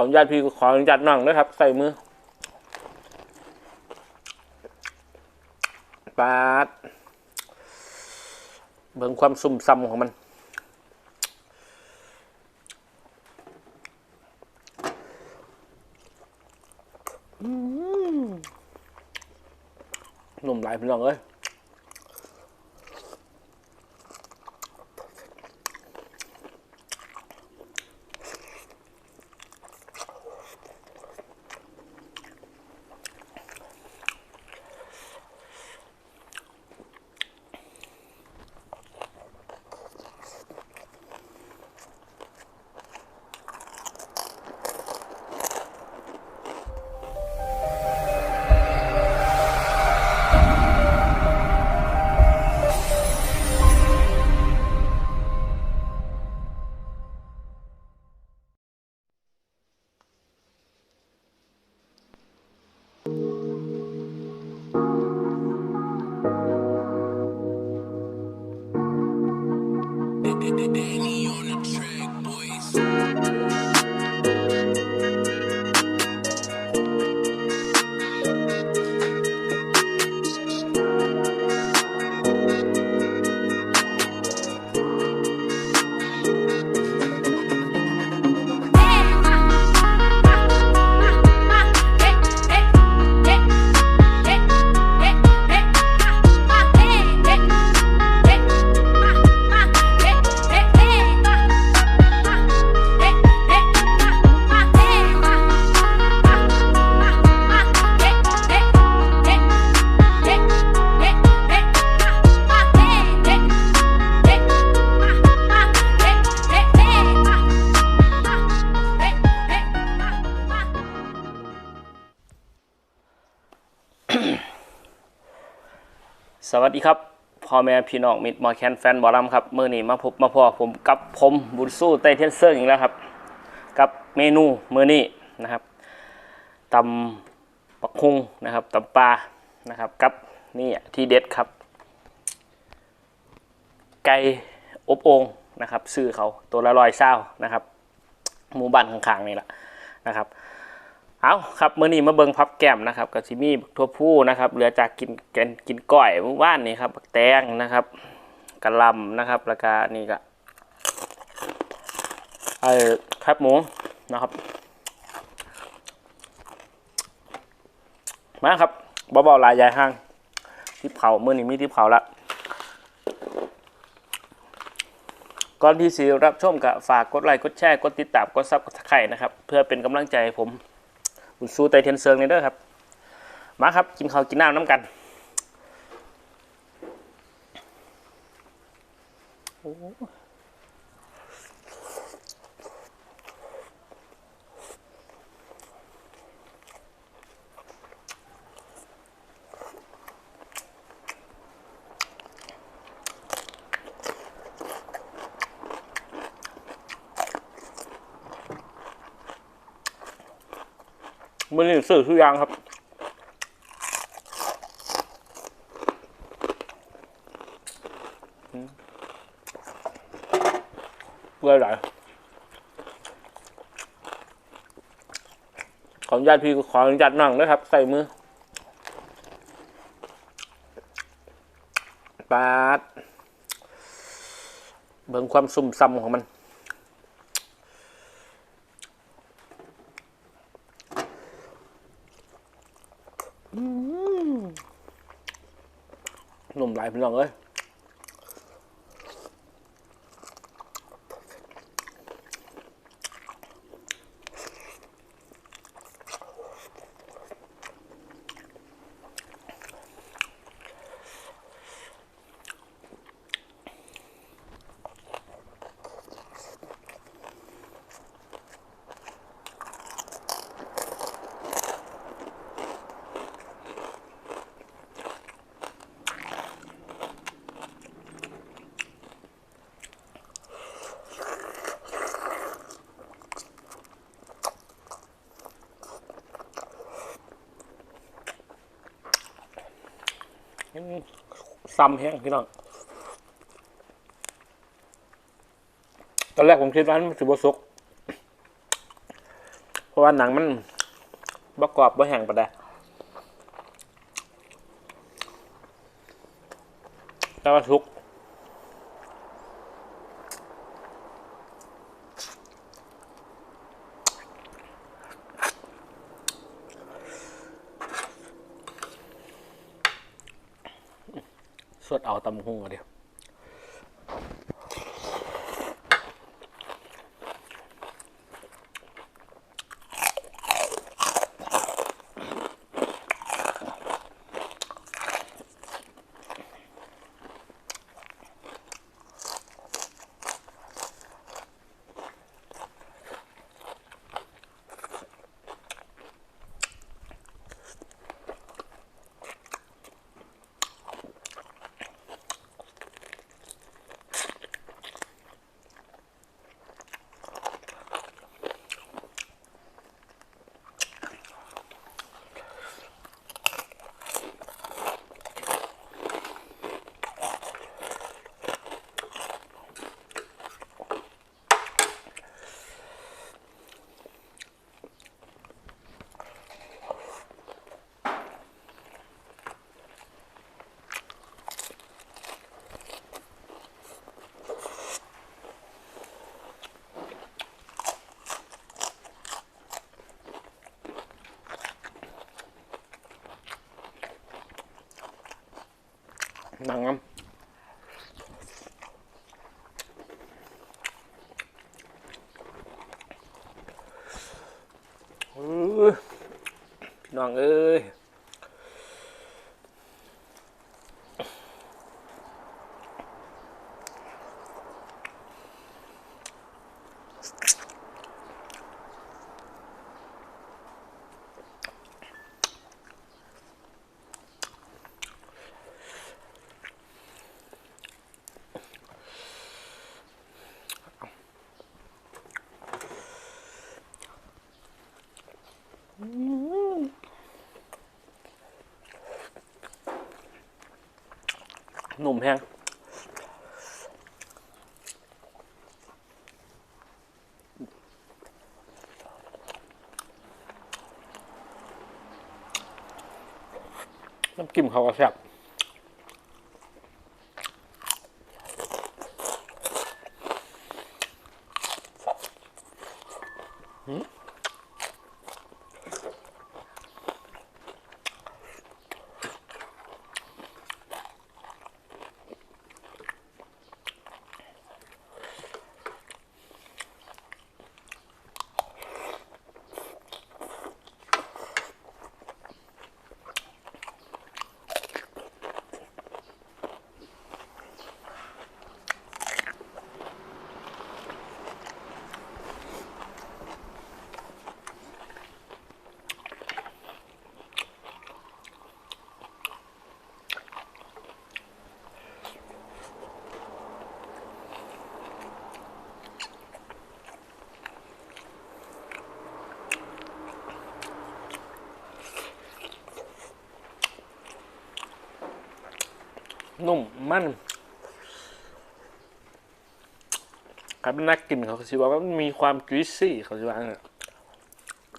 ขออนุญาตพี่ขออนุญาตนั่งด้วยครับ ใส่มือปาดเบิ่งความซุ่มซ้ำของมันหนุ่มหลายพี่น้องเอ้ย วัสดีครับพ่อแม่พี่น้องมิตรมอแคนแฟนบอลลัมครับเมื่อนี้มาพบมาพอผมกับผมบุญสู้ไตเทนเซอร์อีกแล้วครับ กับเมนูมื้อนี้นะครับตำปักคุงนะครับตำปลานะครับกับนี่ที่เด็ดครับ ไก่อบโอ่งนะครับซื้อเขาตัวละร้อยเศร้านะครับหมู่บ้านข้างๆนี่แหละนะครับ เอาครับมื้อนี้มาเบิ่งพับแก้มนะครับกับซิมีทั่วผู้นะครับเหลือจากกินแกนกินก้อยเมื่อวานนี้ครับแตงนะครับกระลำนะครับแล้วก็นี่ก็ไอ้แคบหมูนะครับมาครับเบาๆลายยายห้างที่เผามื้อนี้มีที่เผาละก่อนที่สิรับชมก็ฝากกดไลค์กดแชร์กดติดตามกดซับกดไคร่นะครับ เพื่อเป็นกำลังใจให้ผม คุณสู้ไตเทียนเซิงเลยเด้อครับ มาครับ กินข้าวกินน้ำน้ำกันโอ้ มันนี่สื่อทุกอย่างครับเพื่ออะไรขออนุญาตพี่ขออนุญาตนั่งด้วยครับ ใส่มือปาดเบิ่งความซุ่มซ้ำของมัน หนุ่มหลายพี่น้องเอ้ย ซ้ำแห้งพี่น้องตอนแรกผมคิดว่ามันสิบสุกเพราะว่าหนังมันบกรอบบ่แห้งปะไดแต่ว่าทุก เอาตำหุงเดียว หนังน้ำเออพี่น้องเอ้ย หนุ่มแห้งน้ำกิมเขาก็แซ่บ นุ่มมันครับนักกินเขาก็สิว่ามันมีความจุยซี่เขาสิว่าเนี่ย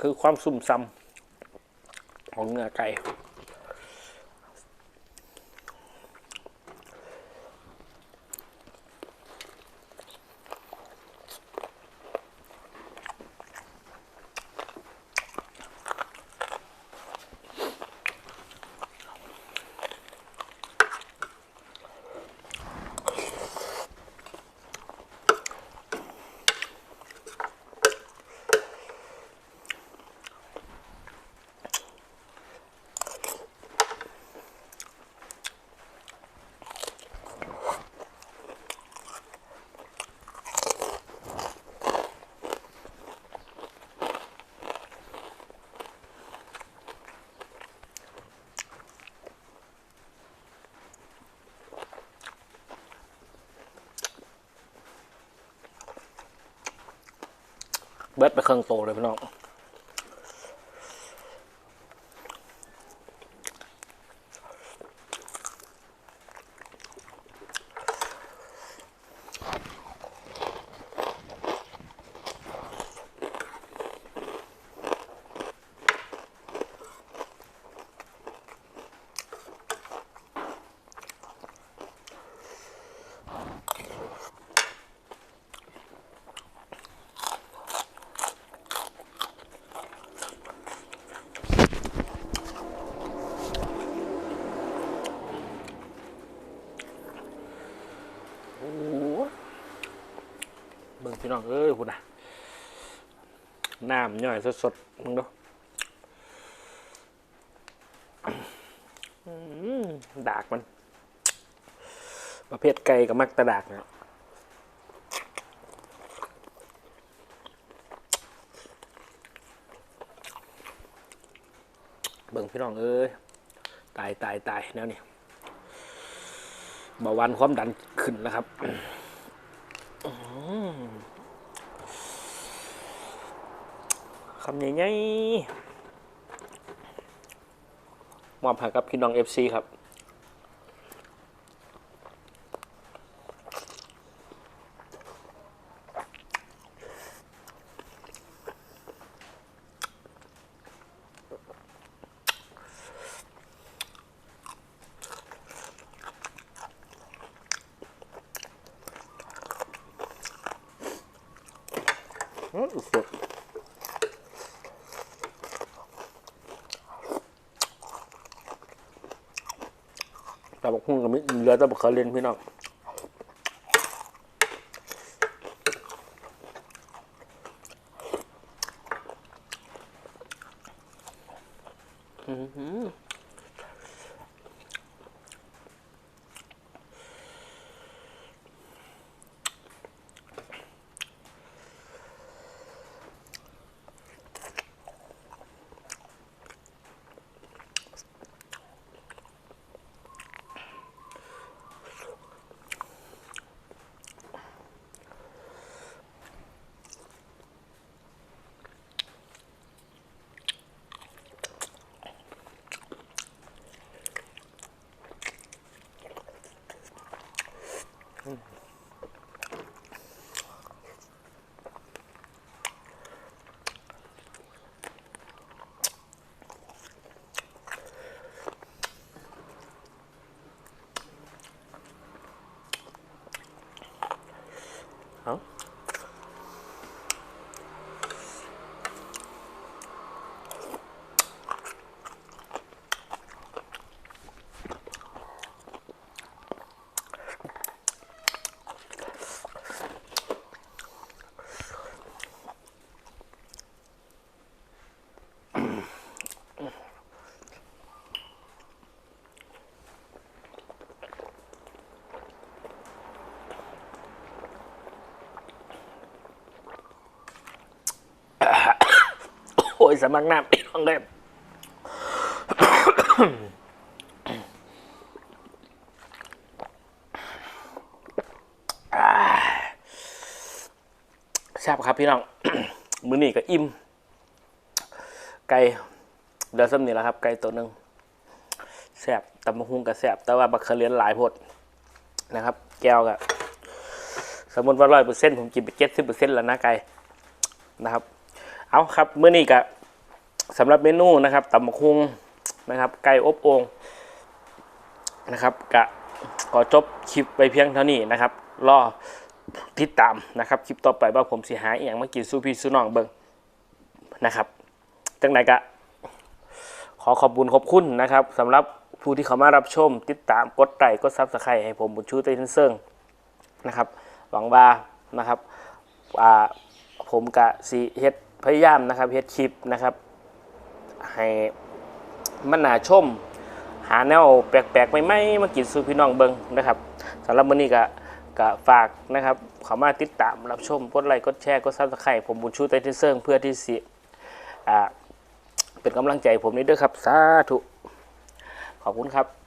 คือความสุ่มซ้ำของเนื้อไก่ เบิดไปเครื่องโตเลยพี่น้อง อ พี่น้องเอ้ยคุณนะน้ำย่อยสดๆมึงดูดากมัน ประเภทไก่กับมักตะดากนะเบิ่งพี่น้องเอ้ยตายตายตายแล้วนี่เบาหวานความดันขึ้นแล้วครับอื้อหือคำใหญ่ๆมอบให้กับพี่น้องเอฟซีครับอื้อสุ ต่บอกพุ่งกับมิเหลือแต่บอกเขาเล่นพี่น้องอื้อหือ เอาโอ้ ยสมัครน้ำพี่น้องเลยอ่าแซ่บครับพี่น้อง มื้อนี้ก็อิ่ม ไก่เดือดซ้ำนี่แหละครับ ไก่ตัวหนึ่งแซ่บตำมะฮุงกับแซ่บแต่ว่าบักเคอเลียนหลายพดนะครับ แก้วกับสมมติว่าร้อยเปอร์เซ็นต์ผมกินไปเจ็ดสิบเปอร์เซ็นต์แล้วนะไก่นะครับ เอาครับมื้อนี้ก็ สำหรับเมนูนะครับตำมะฮุงนะครับ ไก่อบโอ่งนะครับกะขอจบคลิปไปเพียงเท่านี้นะครับ รอติดตามนะครับคลิปต่อไปว่าผมสิหาอย่างมากินสู้พี่สู้น้องเบิงนะครับจังไหนกะขอขอบคุณขอบคุณนะครับสำหรับผู้ที่เข้ามารับชม ติดตามกดไลค์กดซับสไครต์ให้ผมบุญชูเต้นเซิงนะครับ หวังว่านะครับผมกะสีเฮ็ดพยายามนะครับเฮ็ดคลิปนะครับ ให้มันน่าชม หาแนวแปลกๆใหม่ๆมากินสู่พี่น้องเบิงนะครับสำหรับมื้อนี้ก็ก็ฝากนะครับเข้ามาติดตามรับชมกดไลค์กดแชร์กดซับสไครต์ผมบุญชูเต้นเซิงเพื่อที่สิอ่าเป็นกำลังใจผมนี้ด้วยครับ สาธุ ขอบคุณครับ